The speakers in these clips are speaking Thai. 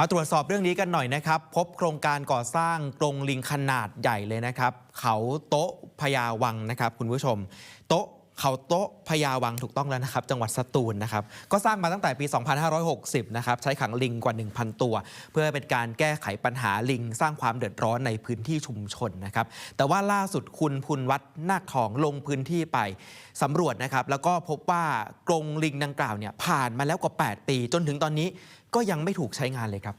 มาตรวจสอบเรื่องนี้กันหน่อยนะครับ พบโครงการก่อสร้างกรงลิงขนาดใหญ่เลยนะครับ เขาโต๊ะพญาวังนะครับ คุณผู้ชม โต๊ะ เขาโต๊ะพญาวังถูกต้องแล้วนะครับ จังหวัดสตูลนะครับ ก็สร้างมาตั้งแต่ปี 2560 นะครับ ใช้ขังลิงกว่า 1,000 ตัว เพื่อเป็นการแก้ไขปัญหาลิง สร้างความเดือดร้อนในพื้นที่ชุมชนนะครับ แต่ว่าล่าสุดคุณพุนวัฒน์นาคทองลงพื้นที่ไปสำรวจนะครับ แล้วก็พบว่ากรงลิงดังกล่าวเนี่ยผ่านมาแล้วกว่า 8 ปี จนถึงตอนนี้ก็ยังไม่ถูกใช้งานเลยครับ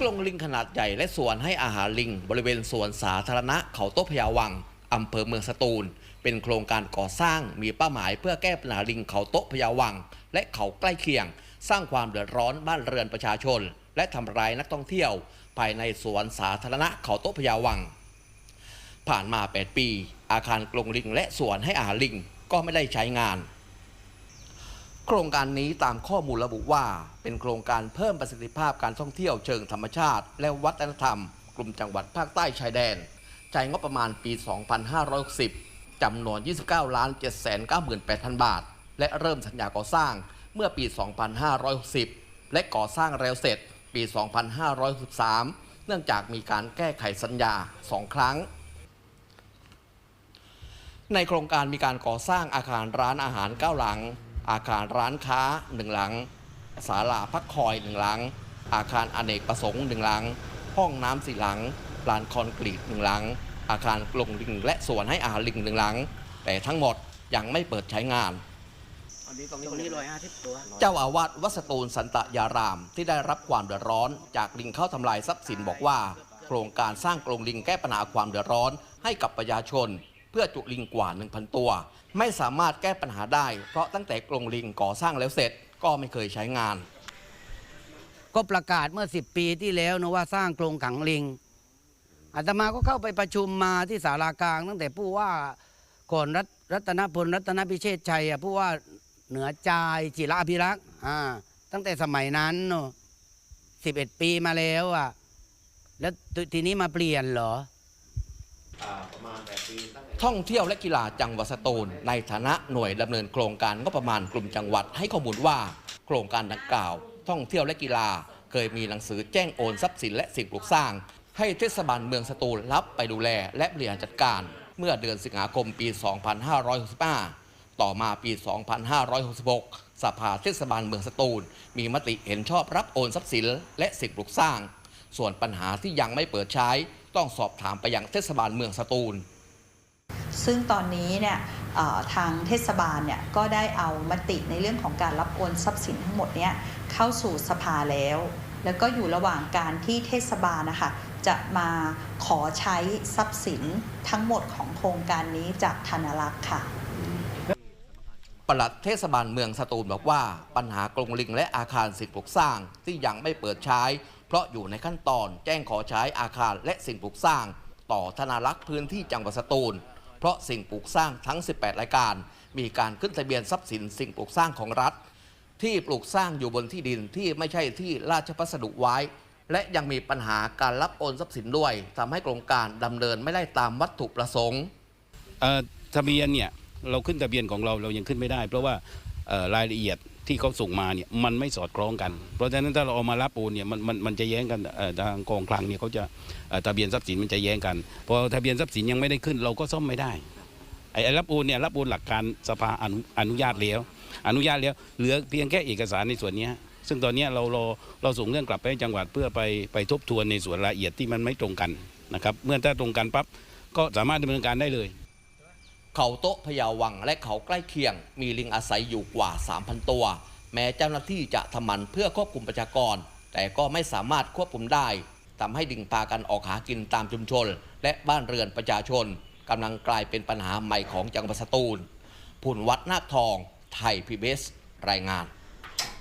กรงลิงขนาดใหญ่และสวนให้อาหารลิง บริเวณสวนสาธารณะเขาโต๊ะพยาวัง อำเภอเมืองสตูล เป็นโครงการก่อสร้างมีเป้าหมายเพื่อแก้ปัญหาลิงเขาโต๊ะพยาวัง และเขาใกล้เคียง สร้างความเดือดร้อนบ้านเรือนประชาชน และทำร้ายนักท่องเที่ยว ภายในสวนสาธารณะเขาโต๊ะพยาวัง ผ่านมา 8 ปี อาคารกรงลิงและสวนให้อาหารลิงก็ไม่ได้ใช้งาน โครงการนี้ตามข้อมูลระบุว่า เป็นโครงการเพิ่มประสิทธิภาพการท่องเที่ยวเชิงธรรมชาติ และวัฒนธรรม กลุ่มจังหวัดภาคใต้ชายแดน ใช้งบประมาณปี 2560จำนวน 29ล้าน798,000 บาท และเริ่มสัญญาก่อสร้างเมื่อปี 2560 และก่อสร้างแล้วเสร็จปี 2563 เนื่องจากมีการแก้ไขสัญญา 2 ครั้ง ในโครงการมีการก่อสร้างอาคารร้านอาหาร 9 หลัง อาคารร้านค้า 1 หลังศาลาพักคอย 1 หลัง อาคารอเนกประสงค์ 1 หลัง ห้องน้ำสี่หลัง ลานคอนกรีต1หลัง อาคารกรงลิงและสวนให้อาหารลิง1หลัง แต่ทั้งหมดยังไม่เปิดใช้งาน ตรงนี้ร้อยห้าสิบตัวเจ้าอาวาสวัดสตูลสันตยารามที่ได้รับความเดือดร้อน จากลิงเข้าทำลายทรัพย์สินบอกว่า โครงการสร้างกรงลิงแก้ปัญหาความเดือดร้อนให้กับประชาชน เพื่อจุลิงกว่า 1,000 ตัว ไม่สามารถแก้ปัญหาได้ เพราะตั้งแต่กรงลิงก่อสร้างแล้วเสร็จก็ไม่เคยใช้งาน ก็ประกาศเมื่อสิบปีที่แล้วนะว่าสร้างกรงขังลิงอาตมาก็เข้าไปประชุมมาที่ศาลากลาง ตั้งแต่ผู้ว่าก่อนรัตรัตนพลรัตนพิเชษชัยผู้ว่าเหนือจายจิระอภิรักษ์ตั้งแต่สมัยนั้นสิบเอ็ดปีมาแล้วอะ แล้วทีนี้มาเปลี่ยนเหรอท่องเที่ยวและกีฬาจังหวัดสตูลในฐานะหน่วยดำเนินโครงการงบประมาณกลุ่มจังหวัดให้ข้อมูลว่าโครงการดังกล่าว ท่องเที่ยวและกีฬา เคยมีหนังสือแจ้งโอนทรัพย์สินและสิ่งปลูกสร้าง ให้เทศบาลเมืองสตูลรับไปดูแลและบริหารจัดการ เมื่อเดือนสิงหาคมปี 2565 ต่อมาปี 2566 สภาเทศบาลเมืองสตูล มีมติเห็นชอบรับโอนทรัพย์สินและสิ่งปลูกสร้าง ส่วนปัญหาที่ยังไม่เปิดใช้ต้องสอบถามไปยังเทศบาลเมืองสตูล ซึ่งตอนนี้เนี่ยทางเทศบาลเนี่ยก็ได้เอามติในเรื่องของการรับโอนทรัพย์สินทั้งหมดเนี่ยเข้าสู่สภาแล้ว แล้วก็อยู่ระหว่างการที่เทศบาลนะคะจะมาขอใช้ทรัพย์สินทั้งหมดของโครงการนี้จากธนรักษ์ค่ะปลัดเทศบาลเมืองสตูลบอกว่า ปัญหากรงลิงและอาคารสิ่งปลูกสร้างที่ยังไม่เปิดใช้ เพราะอยู่ในขั้นตอนแจ้งขอใช้อาคารและสิ่งปลูกสร้าง ต่อธนารักษ์พื้นที่จังหวัดสตูล เพราะสิ่งปลูกสร้างทั้ง 18 รายการ มีการขึ้นทะเบียนทรัพย์สินสิ่งปลูกสร้างของรัฐ ที่ปลูกสร้างอยู่บนที่ดินที่ไม่ใช่ที่ราชพัสดุไว้ และยังมีปัญหาการรับโอนทรัพย์สินด้วยทำให้โครงการดำเนินไม่ได้ตามวัตถุประสงค์ เอ่อทะเบียนเนี่ยเราขึ้นทะเบียนของเราเรายังขึ้นไม่ได้ เพราะว่าเอ่อรายละเอียดที่เขาส่งมาเนี่ยมันไม่สอดคล้องกัน เพราะฉะนั้นถ้าเราเอามารับโอนเนี่ยมันมันมันจะแย้งกันเอ่อทางกองคลังเนี่ยเขาจะเอ่อทะเบียนทรัพย์สินมันจะแย้งกันพอทะเบียนทรัพย์สินยังไม่ได้ขึ้นเราก็ซ่อมไม่ได้ ไอ้รับโอนเนี่ยรับโอนหลักการสภาอนุอนุญาตแล้ว อนุญาตแล้วเหลือเพียงแค่เอกสารในส่วนนี้ ซึ่งตอนนี้เราเราเราส่งเรื่องกลับไปจังหวัดเพื่อไปไปทบทวนในส่วนรายละเอียดที่มันไม่ตรงกันนะครับเมื่อถ้าตรงกันปั๊บก็สามารถดำเนินการได้เลย เขาโต๊ะพญาวังและเขาใกล้เคียง มีลิงอาศัยอยู่กว่า 3,000 ตัว แม้เจ้าหน้าที่จะทำมันเพื่อควบคุมประชากร แต่ก็ไม่สามารถควบคุมได้ทำให้ลิงพากันออกหากินตามชุมชน และบ้านเรือนประชาชน กำลังกลายเป็นปัญหาใหม่ของจังหวัดสตูลผุนวัดนาคทอง ไทยพีบีเอสรายงาน